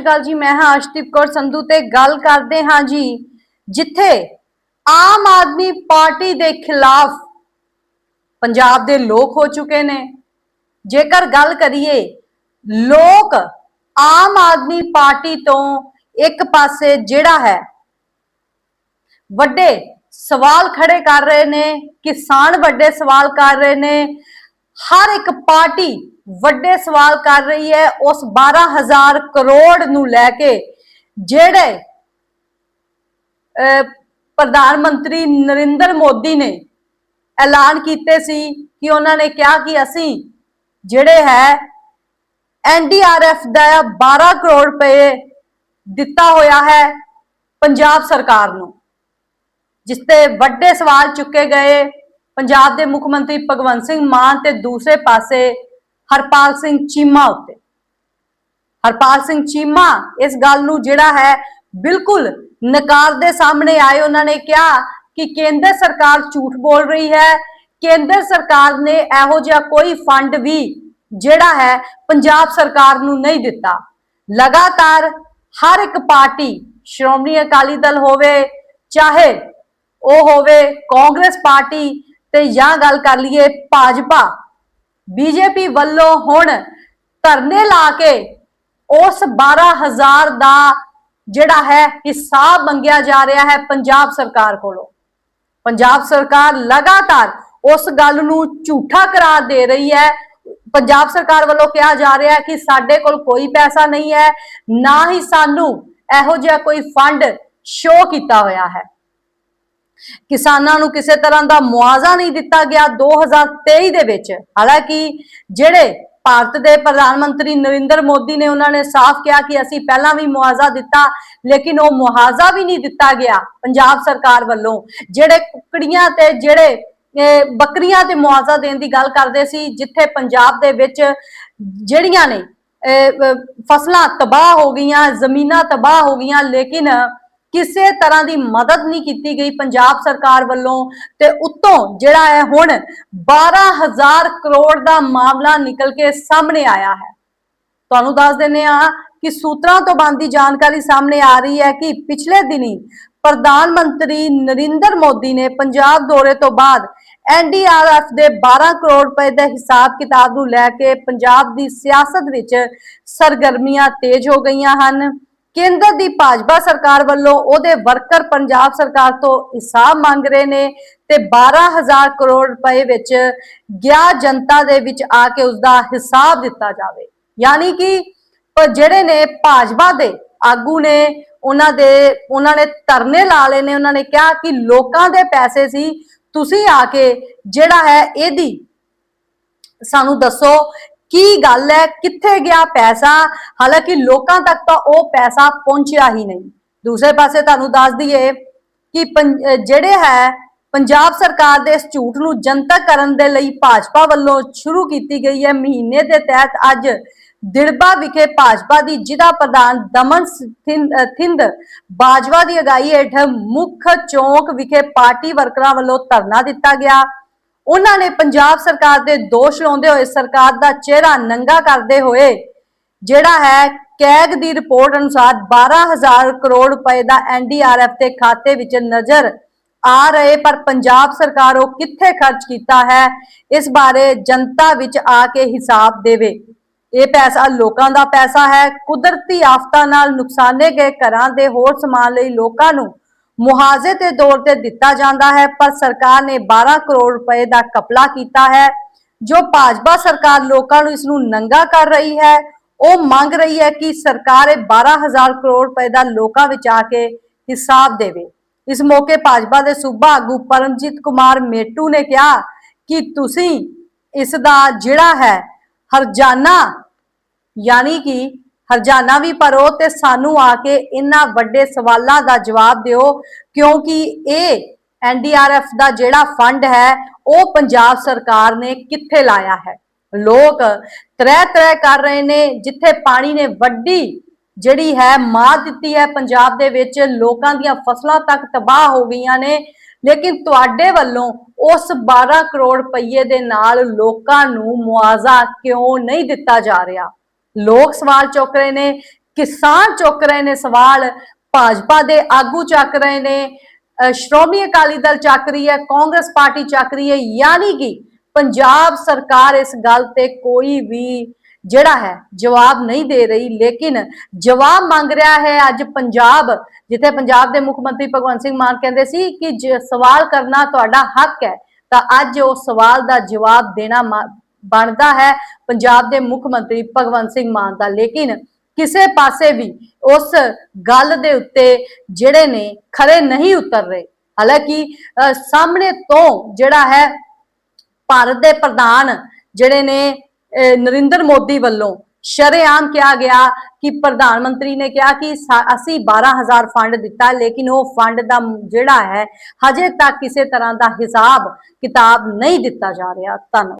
ਸ਼੍ਰੀ ਅਕਾਲ ਜੀ, ਮੈਂ ਹਾਂ ਅਸ਼ਦੀਪ ਕੌਰ ਸੰਧੂ ਤੇ ਗੱਲ ਕਰਦੇ ਹਾਂ ਜੀ, ਜਿੱਥੇ ਆਮ ਆਦਮੀ ਪਾਰਟੀ ਦੇ ਖਿਲਾਫ ਪੰਜਾਬ ਦੇ ਲੋਕ ਹੋ ਚੁੱਕੇ ਨੇ। ਜੇਕਰ ਗੱਲ ਕਰੀਏ, ਲੋਕ ਆਮ ਆਦਮੀ ਪਾਰਟੀ ਤੋਂ ਇੱਕ ਪਾਸੇ ਜਿਹੜਾ ਹੈ, ਵੱਡੇ ਸਵਾਲ ਖੜੇ ਕਰ ਰਹੇ ਨੇ, ਕਿਸਾਨ ਵੱਡੇ ਸਵਾਲ ਕਰ ਰਹੇ ਨੇ, ਹਰ ਇੱਕ ਪਾਰਟੀ ਵੱਡੇ ਸਵਾਲ ਕਰ ਰਹੀ ਹੈ, ਉਸ 12000 ਕਰੋੜ ਨੂੰ ਲੈ ਕੇ ਜਿਹੜੇ ਪ੍ਰਧਾਨ ਮੰਤਰੀ ਨਰਿੰਦਰ ਮੋਦੀ ਨੇ ਐਲਾਨ ਕੀਤੇ ਸੀ ਕਿ ਉਹਨਾਂ ਨੇ ਕਿਹਾ ਕਿ ਅਸੀਂ ਜਿਹੜੇ ਹੈ ਐਨਡੀਆਰਐਫ ਦਾ 12 ਕਰੋੜ ਰੁਪਏ ਦਿੱਤਾ ਹੋਇਆ ਹੈ ਪੰਜਾਬ ਸਰਕਾਰ ਨੂੰ, ਜਿਸ ਤੇ ਵੱਡੇ ਸਵਾਲ ਚੁੱਕੇ ਗਏ। ਪੰਜਾਬ ਦੇ ਮੁੱਖ ਮੰਤਰੀ ਭਗਵੰਤ ਸਿੰਘ ਮਾਨ ਤੇ ਦੂਸਰੇ ਪਾਸੇ ਹਰਪਾਲ ਸਿੰਘ ਚੀਮਾ ਉੱਤੇ। ਹਰਪਾਲ ਸਿੰਘ ਚੀਮਾ ਇਸ ਗੱਲ ਨੂੰ ਜਿਹੜਾ ਹੈ ਬਿਲਕੁਲ ਨਕਾਰ ਦੇ ਸਾਹਮਣੇ ਆਏ। ਉਹਨਾਂ ਨੇ ਕਿਹਾ ਕਿ ਕੇਂਦਰ ਸਰਕਾਰ ਝੂਠ ਬੋਲ ਰਹੀ ਹੈ। ਕੇਂਦਰ ਸਰਕਾਰ ਨੇ ਇਹੋ ਜਿਹਾ ਕੋਈ ਫੰਡ ਵੀ ਜਿਹੜਾ ਹੈ ਪੰਜਾਬ ਸਰਕਾਰ ਨੂੰ ਨਹੀਂ ਦਿੱਤਾ। ਲਗਾਤਾਰ ਹਰ ਇੱਕ ਪਾਰਟੀ, ਸ਼੍ਰੋਮਣੀ ਅਕਾਲੀ ਦਲ ਹੋਵੇ, ਚਾਹੇ ਉਹ ਹੋਵੇ ਕਾਂਗਰਸ ਪਾਰਟੀ, ਤੇ ਜਾਂ ਗੱਲ ਕਰ ਲਈਏ ਭਾਜਪਾ ਬੀਜੇਪੀ ਵੱਲੋਂ ਹੁਣ ਧਰਨੇ ਲਾ ਕੇ ਉਸ 12000 ਦਾ ਜਿਹੜਾ ਹੈ ਹਿਸਾਬ ਮੰਗਿਆ ਜਾ ਰਿਹਾ ਹੈ ਪੰਜਾਬ ਸਰਕਾਰ ਕੋਲੋਂ। ਪੰਜਾਬ ਸਰਕਾਰ ਲਗਾਤਾਰ ਉਸ ਗੱਲ ਨੂੰ ਝੂਠਾ ਕਰਾਰ ਦੇ ਰਹੀ ਹੈ। ਪੰਜਾਬ ਸਰਕਾਰ ਵੱਲੋਂ ਕਿਹਾ ਜਾ ਰਿਹਾ ਹੈ ਕਿ ਸਾਡੇ ਕੋਲ ਕੋਈ ਪੈਸਾ ਨਹੀਂ ਹੈ, ਨਾ ਹੀ ਸਾਨੂੰ ਇਹੋ ਜਿਹਾ ਕੋਈ ਫੰਡ ਸ਼ੋ ਕੀਤਾ ਹੋਇਆ ਹੈ। ਕਿਸਾਨਾਂ ਨੂੰ ਕਿਸੇ ਤਰ੍ਹਾਂ ਦਾ ਮੁਆਵਜ਼ਾ ਨਹੀਂ ਦਿੱਤਾ ਗਿਆ 2023 ਦੇ ਵਿੱਚ। ਹਾਲਾਂਕਿ ਜਿਹੜੇ ਭਾਰਤ ਦੇ ਪ੍ਰਧਾਨ ਮੰਤਰੀ ਨਰਿੰਦਰ ਮੋਦੀ ਨੇ ਉਹਨਾਂ ਨੇ ਸਾਫ਼ ਕਿਹਾ ਕਿ ਅਸੀਂ ਪਹਿਲਾਂ ਵੀ ਮੁਆਵਜ਼ਾ ਦਿੱਤਾ ਲੇਕਿਨ ਉਹ ਮੁਆਵਜ਼ਾ ਵੀ ਨਹੀਂ ਦਿੱਤਾ ਗਿਆ ਪੰਜਾਬ ਸਰਕਾਰ ਵੱਲੋਂ। ਜਿਹੜੇ ਕੁਕੜੀਆਂ ਤੇ ਜਿਹੜੇ ਇਹ ਬੱਕਰੀਆਂ ਤੇ ਮੁਆਵਜ਼ਾ ਦੇਣ ਦੀ ਗੱਲ ਕਰਦੇ ਸੀ ਜਿੱਥੇ ਪੰਜਾਬ ਦੇ ਵਿੱਚ ਜਿਹੜੀਆਂ ਨੇ ਅਹ, ਫਸਲਾਂ ਤਬਾਹ ਹੋ ਗਈਆਂ ਜ਼ਮੀਨਾਂ ਤਬਾਹ ਹੋ ਗਈਆਂ ਲੇਕਿਨ ਕਿਸੇ ਤਰ੍ਹਾਂ ਦੀ ਮਦਦ ਨਹੀਂ ਕੀਤੀ ਗਈ ਪੰਜਾਬ ਸਰਕਾਰ ਵੱਲੋਂ ਤੇ ਉੱਤੋਂ ਜਿਹੜਾ ਹੈ ਹੁਣ 12000 ਕਰੋੜ ਦਾ ਮਾਮਲਾ ਨਿਕਲ ਕੇ ਸਾਹਮਣੇ ਆਇਆ ਹੈ। ਤੁਹਾਨੂੰ ਦੱਸ ਦਿੰਨੇ ਆ ਕਿ ਸੂਤਰਾਂ ਤੋਂ ਬੰਦੀ ਜਾਣਕਾਰੀ ਸਾਹਮਣੇ ਆ ਰਹੀ ਹੈ ਕਿ ਪਿਛਲੇ ਦਿਨੀ ਪ੍ਰਧਾਨ ਮੰਤਰੀ ਨਰਿੰਦਰ ਮੋਦੀ ਨੇ ਪੰਜਾਬ ਦੌਰੇ ਤੋਂ ਬਾਅਦ ਐਨਡੀਆਰਐਫ ਦੇ 12 ਕਰੋੜ ਰੁਪਏ ਦੇ ਹਿਸਾਬ ਕਿਤਾਬ ਨੂੰ ਲੈ ਕੇ ਪੰਜਾਬ ਦੀ ਸਿਆਸਤ ਵਿੱਚ ਸਰਗਰਮੀਆਂ ਤੇਜ਼ ਹੋ ਗਈਆਂ ਹਨ। ਕੇਂਦਰ ਦੀ ਭਾਜਪਾ ਸਰਕਾਰ ਵੱਲੋਂ ਉਹਦੇ ਵਰਕਰ ਪੰਜਾਬ ਸਰਕਾਰ ਤੋਂ ਹਿਸਾਬ ਮੰਗ ਰਹੇ ਨੇ ਤੇ 12000 ਕਰੋੜ ਰੁਪਏ ਵਿੱਚ ਗਿਆ ਜਨਤਾ ਦੇ ਵਿੱਚ ਆ ਕੇ ਉਸ ਦਾ ਹਿਸਾਬ ਦਿੱਤਾ ਜਾਵੇ। ਯਾਨੀ ਕਿ ਜਿਹੜੇ ਨੇ ਭਾਜਪਾ ਦੇ ਆਗੂ ਨੇ, ਉਹਨਾਂ ਦੇ, ਉਹਨਾਂ ਨੇ ਧਰਨੇ ਲਾ ਲਏ ਨੇ, ਉਹਨਾਂ ਨੇ ਕਿਹਾ ਕਿ ਲੋਕਾਂ ਦੇ ਪੈਸੇ ਸੀ, ਤੁਸੀਂ ਆ ਕੇ ਜਿਹੜਾ ਹੈ ਇਹਦੀ ਸਾਨੂੰ ਦੱਸੋ ਕੀ ਗੱਲ ਹੈ? ਕਿੱਥੇ ਗਿਆ ਪੈਸਾ? ਹਾਲਾਂਕਿ ਲੋਕਾਂ ਤੱਕ ਤਾਂ ਉਹ ਪੈਸਾ ਪਹੁੰਚਿਆ ਹੀ ਨਹੀਂ। ਦੂਸਰੇ ਪਾਸੇ ਤੁਹਾਨੂੰ ਦੱਸ ਦਈਏ ਕਿ ਪੰ- ਜਿਹੜੇ ਹੈ, ਪੰਜਾਬ ਸਰਕਾਰ ਦੇ ਇਸ ਝੂਠ ਨੂੰ ਜਨਤਕ ਕਰਨ ਦੇ ਲਈ ਭਾਜਪਾ ਵੱਲੋਂ ਸ਼ੁਰੂ ਕੀਤੀ ਗਈ ਹੈ। ਮਹੀਨੇ ਦੇ ਤਹਿਤ ਅੱਜ ਦਿੜਬਾ ਵਿਖੇ ਭਾਜਪਾ ਦੀ ਜ਼ਿਲ੍ਹਾ ਪ੍ਰਧਾਨ ਦਮਨ ਥਿੰਦ ਥਿੰਦ ਬਾਜਵਾ ਦੀ ਅਗਾਈ ਹੇਠ ਮੁੱਖ ਚੌਂਕ ਵਿਖੇ ਪਾਰਟੀ ਵਰਕਰਾਂ ਵੱਲੋਂ ਧਰਨਾ ਦਿੱਤਾ ਗਿਆ। ਉਹਨਾਂ ਨੇ ਪੰਜਾਬ ਸਰਕਾਰ ਦੇ ਦੋਸ਼ ਲਾਉਂਦੇ ਹੋਏ ਸਰਕਾਰ ਦਾ ਚਿਹਰਾ ਨੰਗਾ ਕਰਦੇ ਹੋਏ, ਜਿਹੜਾ ਹੈ ਕੈਗ ਦੀ ਰਿਪੋਰਟ ਅਨੁਸਾਰ 12000 ਕਰੋੜ ਰੁਪਏ ਦਾ ਐਨਡੀਆਰਐਫ ਦੇ ਖਾਤੇ ਵਿੱਚ ਨਜ਼ਰ ਆ ਰਹੇ, ਪਰ ਪੰਜਾਬ ਸਰਕਾਰ ਉਹ ਕਿੱਥੇ ਖਰਚ ਕੀਤਾ ਹੈ, ਇਸ ਬਾਰੇ ਜਨਤਾ ਵਿੱਚ ਆ ਕੇ ਹਿਸਾਬ ਦੇਵੇ। ਇਹ ਪੈਸਾ ਲੋਕਾਂ ਦਾ ਪੈਸਾ ਹੈ, ਕੁਦਰਤੀ ਆਫਤਾਂ ਨਾਲ ਨੁਕਸਾਨੇ ਗਏ ਘਰਾਂ ਦੇ ਹੋਰ ਸਮਾਨ ਲਈ ਲੋਕਾਂ ਨੂੰ ਮੁਆਵਜ਼ੇ ਦੇ ਤੌਰ ਤੇ ਦਿੱਤਾ ਜਾਂਦਾ ਹੈ, ਪਰ ਸਰਕਾਰ ਨੇ 12 ਕਰੋੜ ਰੁਪਏ ਦਾ ਕਪਲਾ ਕੀਤਾ ਹੈ, ਜੋ ਭਾਜਪਾ ਸਰਕਾਰ ਲੋਕਾਂ ਨੂੰ ਇਸ ਨੂੰ ਨੰਗਾ ਕਰ ਰਹੀ ਹੈ। ਉਹ ਮੰਗ ਰਹੀ ਹੈ ਕਿ ਸਰਕਾਰ ਇਹ 12000 ਕਰੋੜ ਰੁਪਏ ਦਾ ਲੋਕਾਂ ਵਿੱਚ ਆ ਕੇ ਹਿਸਾਬ ਦੇਵੇ। ਇਸ ਮੌਕੇ ਭਾਜਪਾ ਦੇ ਸੂਬਾ ਆਗੂ ਪਰਮਜੀਤ ਕੁਮਾਰ ਮੇਟੂ ਨੇ ਕਿਹਾ ਕਿ ਤੁਸੀਂ ਇਸ ਦਾ ਜਿਹੜਾ ਹੈ, ਹਰਜਾਨਾ, ਯਾਨੀ ਕਿ ਹਰਜਾਨਾ ਵੀ ਭਰੋ ਤੇ ਸਾਨੂੰ ਆ ਕੇ ਇਹਨਾਂ ਵੱਡੇ ਸਵਾਲਾਂ ਦਾ ਜਵਾਬ ਦਿਓ, ਕਿਉਂਕਿ ਇਹ ਐਨਡੀਆਰਐਫ ਦਾ ਜਿਹੜਾ ਫੰਡ ਹੈ, ਉਹ ਪੰਜਾਬ ਸਰਕਾਰ ਨੇ ਕਿੱਥੇ ਲਾਇਆ ਹੈ? ਲੋਕ ਤਰ੍ਹਾਂ ਤਰ੍ਹਾਂ ਕਰ ਰਹੇ ਨੇ, ਜਿੱਥੇ ਪਾਣੀ ਨੇ ਵੱਡੀ ਜਿਹੜੀ ਹੈ ਮਾਰ ਦਿੱਤੀ ਹੈ ਪੰਜਾਬ ਦੇ ਵਿੱਚ, ਲੋਕਾਂ ਦੀਆਂ ਫਸਲਾਂ ਤੱਕ ਤਬਾਹ ਹੋ ਗਈਆਂ ਨੇ, ਲੇਕਿਨ ਤੁਹਾਡੇ ਵੱਲੋਂ ਉਸ 12 ਕਰੋੜ ਰੁਪਏ ਦੇ ਨਾਲ ਲੋਕਾਂ ਨੂੰ ਮੁਆਵਜ਼ਾ ਕਿਉਂ ਨਹੀਂ ਦਿੱਤਾ ਜਾ ਰਿਹਾ? ਲੋਕ ਸਵਾਲ ਚੁੱਕ ਰਹੇ ਨੇ, ਕਿਸਾਨ ਚੁੱਕ ਰਹੇ ਨੇ ਸਵਾਲ, ਭਾਜਪਾ ਦੇ ਆਗੂ ਚੱਕ ਰਹੇ ਨੇ ਸ਼੍ਰੋਮਣੀ ਅਕਾਲੀ ਦਲ ਚੱਕ ਰਹੀ ਹੈ, ਕਾਂਗਰਸ ਪਾਰਟੀ ਚੱਕ ਰਹੀ ਹੈ, ਯਾਨੀ ਕਿ ਪੰਜਾਬ ਸਰਕਾਰ ਇਸ ਗੱਲ ਤੇ ਕੋਈ ਵੀ ਜਿਹੜਾ ਹੈ ਜਵਾਬ ਨਹੀਂ ਦੇ ਰਹੀ, ਲੇਕਿਨ ਜਵਾਬ ਮੰਗ ਰਿਹਾ ਹੈ ਅੱਜ ਪੰਜਾਬ, ਜਿੱਥੇ ਪੰਜਾਬ ਦੇ ਮੁੱਖ ਮੰਤਰੀ ਭਗਵੰਤ ਸਿੰਘ ਮਾਨ ਕਹਿੰਦੇ ਸੀ ਕਿ ਜ- ਸਵਾਲ ਕਰਨਾ ਤੁਹਾਡਾ ਹੱਕ ਹੈ, ਤਾਂ ਅੱਜ ਉਹ ਸਵਾਲ ਦਾ ਜਵਾਬ ਦੇਣਾ ਬਣਦਾ ਹੈ। ਪੰਜਾਬ ਦੇ ਮੁੱਖ ਮੰਤਰੀ ਭਗਵੰਤ ਸਿੰਘ ਮਾਨ ਦਾ। ਲੇਕਿਨ ਕਿਸੇ ਪਾਸੇ ਵੀ ਉਸ ਗੱਲ ਦੇ ਉੱਤੇ ਜਿਹੜੇ ਨੇ ਖਰੇ ਨਹੀਂ ਉਤਰ ਰਹੇ। ਹਾਲਾਂਕਿ ਅਹ, ਸਾਹਮਣੇ ਤੋਂ ਜਿਹੜਾ ਹੈ ਭਾਰਤ ਦੇ ਪ੍ਰਧਾਨ ਜਿਹੜੇ ਨੇ ਨਰਿੰਦਰ ਮੋਦੀ ਵੱਲੋਂ ਸ਼ਰੇਆਮ ਕਿਹਾ ਗਿਆ ਕਿ ਪ੍ਰਧਾਨ ਮੰਤਰੀ ਨੇ ਕਿਹਾ ਕਿ ਸਾ- ਅਸੀਂ 12000 ਫੰਡ ਦਿੱਤਾ ਲੇਕਿਨ ਉਹ ਫੰਡ ਦਾ ਜਿਹੜਾ ਹੈ ਹਜੇ ਤੱਕ ਕਿਸੇ ਤਰ੍ਹਾਂ ਦਾ ਹਿਸਾਬ ਕਿਤਾਬ ਨਹੀਂ ਦਿੱਤਾ ਜਾ ਰਿਹਾ। ਧੰਨਵਾਦ।